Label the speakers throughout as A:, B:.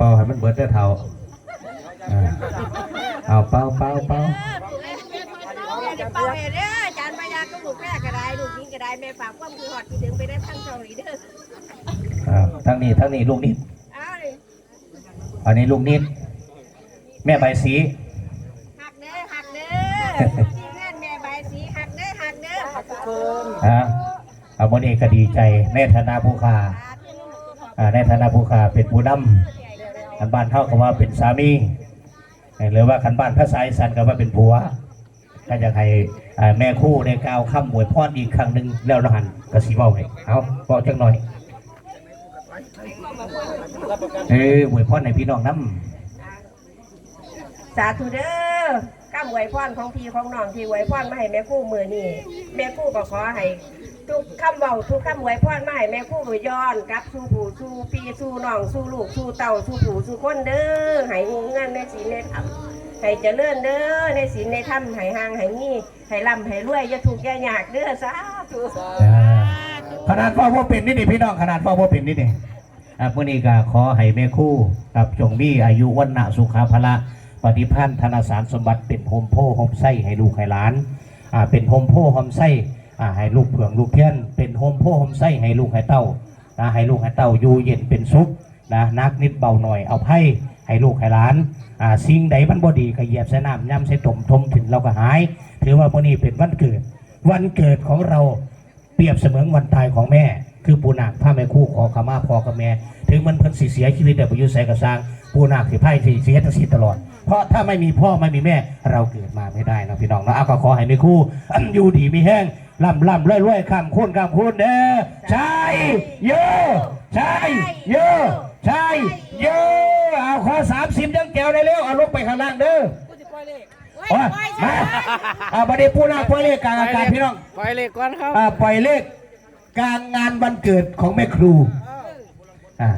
A: เป่าให้มันเบิดได้อเท่าอ่าเอาเป่าเป่าเป่า
B: เป่าเด้ออาจารย์พยาก็ลูกแม่ก็ได้ลูกยิงก็ได้แม่ฝากความคือหอดที่ดึงไปได้ทั้งช่องนี้เด้อ
A: อ่าทั้งนี้ทั้งนี้ลูกนิด
B: เอาเลย
A: อันนี้ลูกนิด แม่ใบสี
B: หักเด้อหักเด้อทีมงานแม่ใบสีหักเด้อหักเด้อ
A: อ่าเอาโมนี่ก็ดีใจในฐานะผู้ค้าอ่าในฐานะผู้ค้าเป็นผู้นำ คันบ้านเท่ากับว่าเป็นสามีหรือว่าคันบ้านภาษาอีสานก็ว่าเป็นผัวก็อยากให้แม่คู่ในกล่าวคำอวยพรอีกครั้งหนึ่งแล้วเราหันกระสีเบาให้เอาบอกจังหน่อยเอออวยพรให้พี่น้องน้ำ
B: สาธุเด้อก้ำไหวพรของพี่ของน้องที่หวพรมาให้แม่คู่มือนี่แม่คู่ก็ขอให้ ทุกคำเว้าทุกคำไหวพรมาให้แม่คู่ย้อนกับสู่ผู้สู่พี่สู่น้องสู่ลูกสู่เต่าสู่ผู้สู่คนเด้อให้งงเงินในศีลในธรรมให้เจริญเด้อในศีลในธรรมให้ห่างให้มีให้ร่ำให้รวยอย่าถูกข์อย่ายากเด้อสาธุ
A: ขนาดพ่อพ่อเป็นนี่นี่พี่น้องขนาดพ่อพ่อเป็นนี่นี่อะมื่อนี้ก็ขอให้แม่คู่กับจงมีอายุวันนะสุขาภละ ปฏิพันธ์ธนสารสมบัติเป็นโฮมโพโฮมไส้ให้ลูกให้หลานอ่าเป็นโฮมโพโฮมไส้ ให้ลูกเผืองลูกเทียนเป็นโฮมโพโฮมไส้ให้ลูกให้เต้านะให้ลูกให้เต้าอยู่เย็นเป็นสุขนะนักนิดเบาหน่อยเอาไพ่ให้ลูกให้หลานอ่าสิ่งใดมันบ่ดีก็เหยียบใส่น้ำย่ำใส่ตมทมถึงเราก็หาย ถือว่ามื่อนี้เป็นวันเกิด วันเกิดของเราเปรียบเสมือนวันตายของแม่ คือปูนาคพระแม่คู่ขอขมาพ่อกับแม่ ถึงมันเพิ่นสิเสียชีวิตแต่ประยุทธ์ใส่กระซังปูนาคสิไพ่สิเสียทั้งสิ้นตลอด เพราะถ้าไม่มีพ่อไม่มีแม่ เราเกิดมาไม่ได้นะพี่น้องนะเอาก็ขอให้แม่คู่อันอยู่ดีมีแห้ง ล่ำล่ำรวยรวยข้ามคุ้นข้ามคุ้นเด้อใช่เยอะใช่เยอะใช่เยอะเอาขอสามสิบยังแก้วได้เร็วเอาลงไปข้างล่างเด้อโอ้ยมาเอาบัดนี้ปูนาคปล่อยเลขกลางอากาศพี่น้อง
C: ปล่อยเลขก่อนครับ
A: อ่าปล่อยเลขการงานวันเกิดของแม่ครูอ่า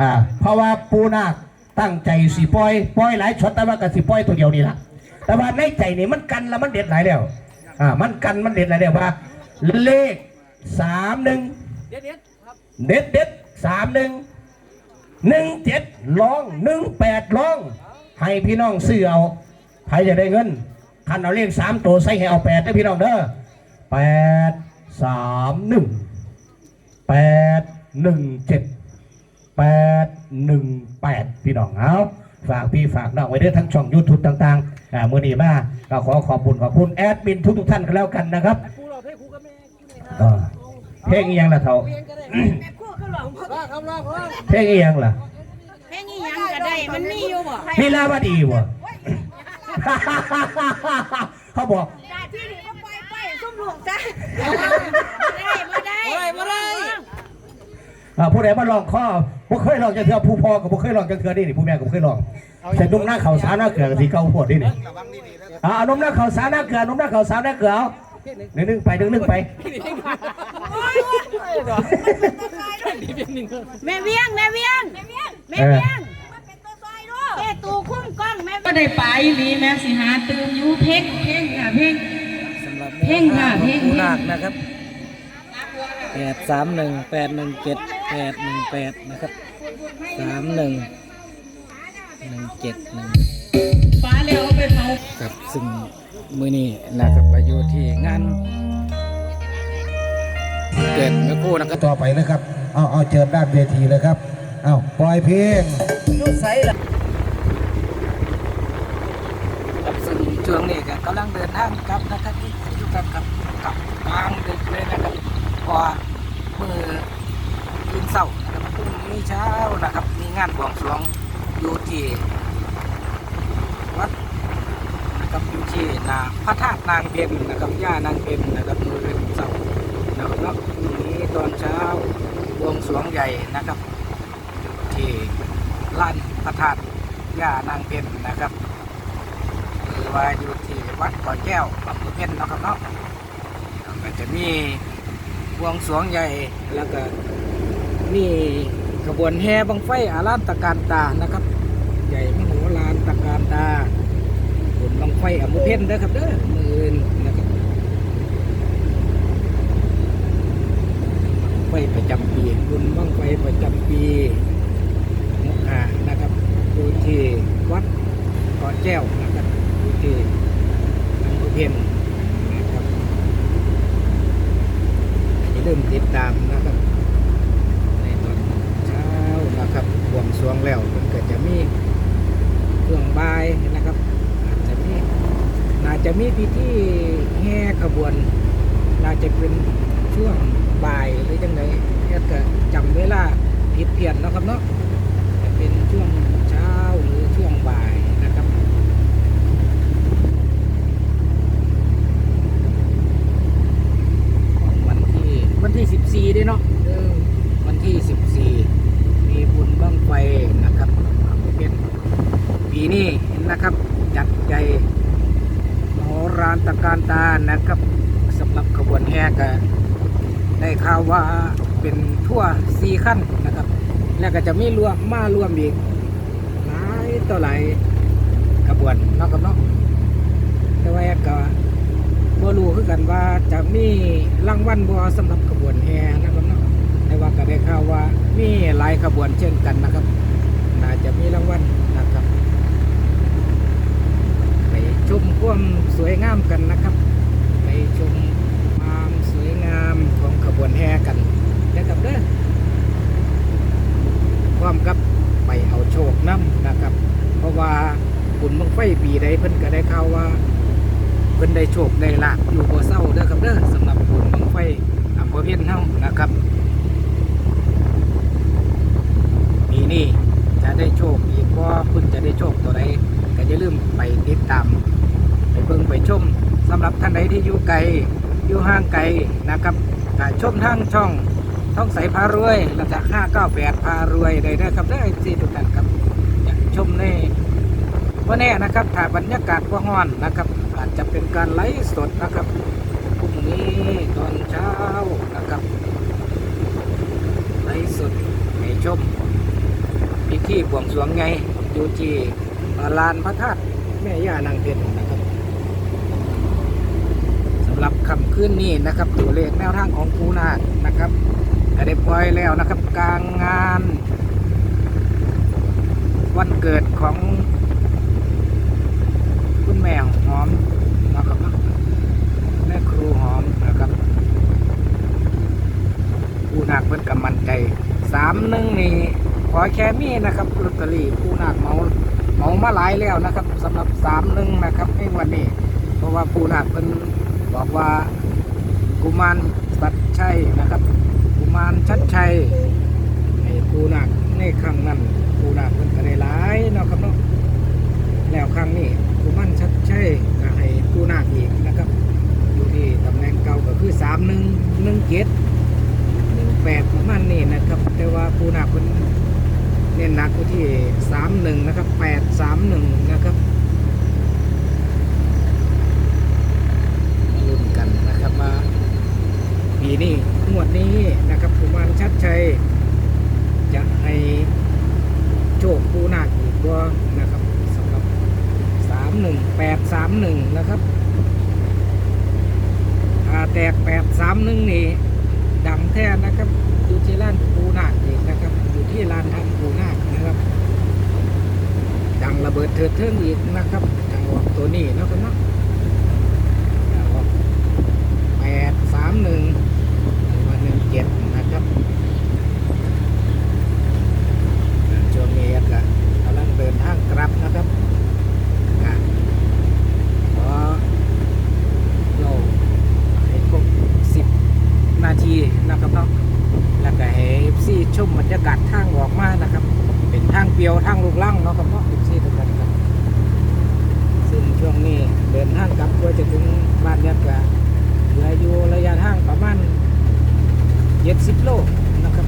A: อ่าเพราะว่าปูนาคตั้งใจสีปล่อยปล่อยหลายช็อตแต่ว่ากับสีปล่อยตัวเดียวนี่ละแต่ว่าในใจนี่มันกันแล้วมันเด็ดหลายแล้ว อ่ามันกันมันเด็ดหลายแล้วว่า เลขสามหนึ่ง
C: เด็ดเด็ดครับ
A: เด็ดเด็ดสามหนึ่งหนึ่งเจ็ดลองหนึ่งแปดลอง ให้พี่น้องซื้อเอาใครจะได้เงินคันเอาเลขสามตัวใส่ให้เอาแปดได้พี่น้องเด้อแปดสามหนึ่งแปดหนึ่งเจ็ดแปดหนึ่งแปดพี่น้องเอาฝากพี่ฝากน้องไว้ด้วยทั้งช่องยูทูบต่างๆ อ่ามื่อนี้มาก็ขอขอบคุณขอบคุณแอดมินทุกๆท่านกันแล้วกันนะครับ
C: คู่เราให้คู่กับแม่คู่ไหนครับ
A: อ่าเพลงอีหยังล่ะเท่า
C: เพลงก็ได้
B: แม่คู่ก็หลงพ่อ
C: ว่าครับว่าครับ
A: เพลงอีหยังล่ะ
B: แม่งี้ยังก็ได้มันมีอยู่บ่
A: ลีลาวดีวะเขาบอก
B: ตาที่นี่ก็ปล่อยไปซุ่มลูกจ้ะได้บ่ได้
C: บ่ได้บ่ได้
A: อ่าผู้ใดมาลองข้อผู้เคยลองจะเถื่อผู้พ่อกับผู้เคยลองจะเถื่อนี่นี่ผู้แม่กับผู้เคยลอง ใส่นุ่มหน้าเขาวสาหน้าเกลือกับสีเกาปวดนี่นี่อ่าเอานุ่มหน้าเขาวสาหน้าเกลือนุ่มหน้าเขาวสาหน้าเกลือเอาหนึ่งหนึ่งไปหนึ่งหนึ่งไป
C: นี่เป็นหนึ่ง
B: แม่เวียงแม่เวียงแม่เวียงแม่เวียงมันเป็นตัวซอยด้วยแม่ตูคุ้มกล้องแม่
D: ก็ได้ไปหลีแม่สิหาตื่นอยู่เพ่งเพ่งค่ะเพ่ง
C: สำหรับ
D: เพ่งค่ะเพ่ง
C: คู่นาคนะครับแปดสามหนึ่งแปดหนึ่งเจ็ดแปดหนึ่งแปดนะครับสามหนึ่ง หนึ่งเจ็ดหนึ่ง
D: ฟ้าแล้วเอาไปเผา
C: ครับซึ่งมือนี้นะครับอายุที่งานเกิดแม่คู่นะครับ
A: ต่อไปนะครับ เอาเอาเจิญด้านเวทีเลยครับ เอาปล่อยเพลง
C: ครับซึ่งช่วงนี้ก็กำลังเดินทางกลับนะครับอยู่กับกับกับกลางดึกเลยนะครับเพราะว่ามือคืนเสาร์นะครับพรุ่งนี้เช้านะครับมีงานบวงสรวง อยู่ที่วัดนะครับอยู่ที่นาพระธาตุนางเพ็ญนะครับย่านางเพ็ญนะครับมือคืนเสานะครับแล้วพรุ่งนี้ตอนเช้าบวงสรวงใหญ่นะครับที่ลานพระธาตุย่านางเพ็ญนะครับหรือว่าอยู่ที่วัดก่อแก้วอำเภอเพ็ญนะครับเนาะก็จะมีบวงสรวงใหญ่แล้วก็มี ขบวนแห่บังไฟอาลานตะการตานะครับ ใหญ่มโหฬารตะการตาบนบังไฟอมุเพ็ญเด้อครับเด้อมืออื่นนะครับไฟประจำปีบุญบังไฟประจำปีมกรานะครับอยู่ที่วัดเกาะแจ้วนะครับอยู่ที่อำเภอเพียนนะครับอย่าลืมติดตามนะครับ ในตอนเช้านะครับบวงสรวงแล้ว มันก็จะมีเครื่องบายนะครับ อาจจะมีน่าจจะมีพิธีแห่ขบวนน่าจะเป็นช่วงบ่ายหรือยังไงแอดก็จำเวลาผิดเพี้ยนนะครับเนาะจะเป็นช่วงเช้าหรือช่วงบ่ายนะครับของวันที่วันที่ 14ด้วยเนาะวันที่ 14 มีบุญบ้างไฟนะครับเป็น ปีนี้นะครับ จัดใจมโหรานตะการตานะครับสำหรับขบวนแห่ก็ได้ข่าวว่าเป็นทั่วสี่ขั้นนะครับ แล้วก็จะมีรวมมารวมอีกหลายต่อหลายขบวนนาะครับนาะแต่ว่าก็บ่รู้คือกันว่าจะมีรางวัลบ่สำหรับขบวนแห่นะครับเนาะแต่ว่าก็ได้ข่าวว่ามีหลายขบวนเช่นกันนะครับ น่าจะมีรางวัลนะครับไป ชมความสวยงามกันนะครับ ไปชมความสวยงามของขบวนแห่กันนะครับเด้อพร้อมกับไปเอาโชคน้ำนะครับ เพราะว่าบุญบังไฟปีใดเพิ่นก็ได้ข่าวว่า เพิ่นได้โชคได้ลาบอยู่บ่เศร้าเด้อครับเด้อสำหรับบุญบังไฟอำเภอเพียนเฮานะครับปีนี้จะได้โชคอีกบ่เพิ่นจะได้โชคตัวใดก็อย่าลืมไปติดตาม เบิ่งไปชมสำหรับท่านใดที่อยู่ไกลอยู่ห่างไกลนะครับกชมทางช่องท่องใสพารวยแล้วก็598พารวยได้เด้อครับเด้อที่ทุกท่านครับอยากชมในว่าแน่นะครับถ่ายบรรยากาศว่าฮ้อนนะครับ อาจจะเป็นการไลฟ์สดนะครับพรุ่งนี้ตอนเช้านะครับไลฟ์สดให้ชมพิธีบวงสรวงไงอยู่ที่ลานพระธาตุแม่ย่านางเพชรนะ ครับสำคำขึ้นนี้นะครับ ตัวเลขแนวทางของปูนาคนะครับก็ได้ปล่อยแล้วนะครับ กลางงาน วันเกิดของ คุณแม่หอมนะครับแม่ครูหอมนะครับผู้นักเพิ่นกำมันใจสามหนึ่งนี่ขอแค่มีนะครับลอตเตอรี่ผู้นักเมาเมามาหลายแล้วนะครับสำหรับสามหนึ่งนะครับในวันนี้ เพราะว่าผู้นักเพิ่น บอกว่ากุมารสัตชัยนะครับ กุมารชัดชัยให้ผู้นักในครั้งนั้นผู้นักเพิ่นก็ได้ายเนาะครับเนาะแล้วครั้งนี้กุมันชัดใช่ก็ให้ผู้นาคอีกนะครับ อยู่ที่ตำแหน่งเก่าก็คือสามหนึ่งหนึ่งเจ็ดหนึ่งแปดประมาณนี้นะครับ แต่ว่าผู้นาคคนเน้นหนักอยู่ที่สามหนึ่งนะครับแปดสามหนึ่งนะครับมาลุ้นกันนะครับว่า ปีนี้งวดนี้นะครับกุมารชัดชัย จะให้โชคผู้นาคอีกว่านะครับสำหรับสามหนึ่งแปดสามหนึ่งนะครับถ้าแตกแปดสามหนึ่งนี่ดังแท้นะครับอยู่ที่ร้านปูนาคอีกนะครับอยู่ที่ร้านทำปูนาคนะครับ ดังระเบิดเถิดเทิงอีกนะครับดังออกตัวนี้นะครับเนาะแปดสามหนึ่งมาหนึ่งเจ็ดนะครับช่วงนี้ก็กำลังเดินทางกลับนะครับอะขอเราให้ครบสิบนาทีนะครับเนาะแล้วก็ให้ซีชมบรรยากาศทางออกมานะครับ เป็นทางเปรียวทางลูกลังเนาะครับเนาะเอฟซีทุกท่านครับ ซึ่งช่วงนี้เดินทางกลับเพื่อจะถึงบ้านยัดกะเหลืออยู่ระยะทางประมาณ 70 โลนะครับ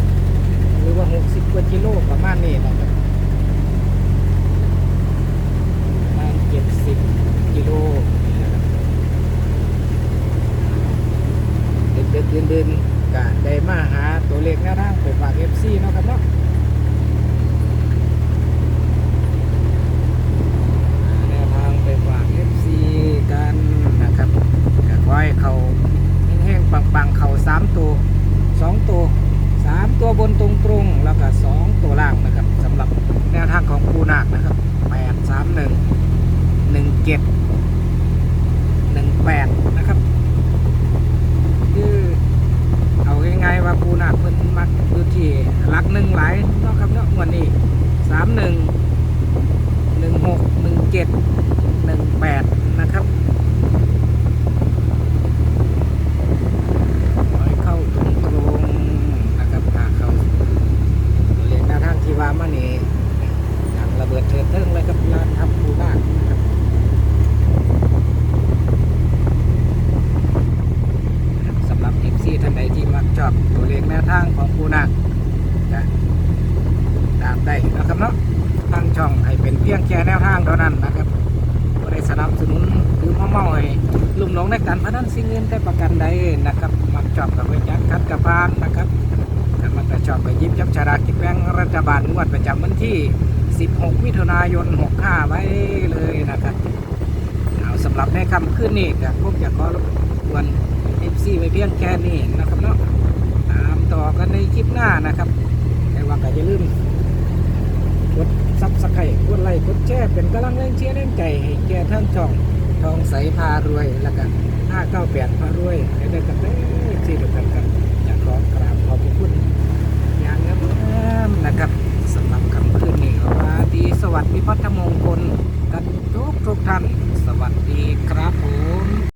C: 70 หรือว่า 60กว่ากิโลประมาณนี้นะครับประมาณ70กิโลนะครับเด็กๆเดินๆก็ได้มาหาตัวเลขแนวทางไปฝาก FC เนาะครับเนาะ แนวทางไปฝาก FC กันนะครับก็ขอให้เขาแห้งๆปังๆ เขาสามตัวสองตัวส เจ็ดหนึ่งแปดนะครับคือเอาง่ายๆว่าปูนาคเพิ่นมักอยู่ที่หลักหนึ่งหลายเนาะครับเนาะงวันนี้สามหนึ่งหนึ่งหกหนึ่งเจ็ดหนึ่งแปดนะครับขอให้เข้าตรงๆนะครับหากเข้าเรียนหน้าทางที่ว่า มานี่ทางระเบิดเถิดเทิงเลยครับลานทับปูนาคนะครับสำหรับ FC ท่านใดที่มักชอบตัวเลขแนวทางของปูนาคจะตามได้นะครับเนาะทางช่องให้เป็นเพียงแค่แนวทางเท่านั้นนะครับบ่ได้สนับสนุนหรือมาเมาให้ลุ่มหลงในการพนันสิ่งเงินแต่ประกันใดนะครับมักชอบกับเวยักคัดกับพานนะครับ ถ้ามันก็ชอบไปยิบจับฉลากกินแบงรัฐบาลงวดประจำวันที่ 16 มิถุนายน 65 ไว้เลยนะครับเอาสำหรับในคำขึ้นนี่ก็พวกจะขอรบกวน FC ไว้เพียงแค่นี้นะครับเนาะตามต่อกันในคลิปหน้านะครับแต่ว่าก็อย่าลืมกดซับสไครต์กดไลค์กดแชร์เป็นกำลังแรงเชียร์แรงใจให้แก่ทั้งช่องทองใสพารวยแล้วก็598พารวยให้ได้กันเด้ที่เดียวกันครับอยากขอกราบขอบพระคุณอย่างงามนะครับสำหรับคำคืนนี้ก็ว่าดีสวัสดีพัฒมงคลกันทุกทุกท่าน สวัสดีครับผม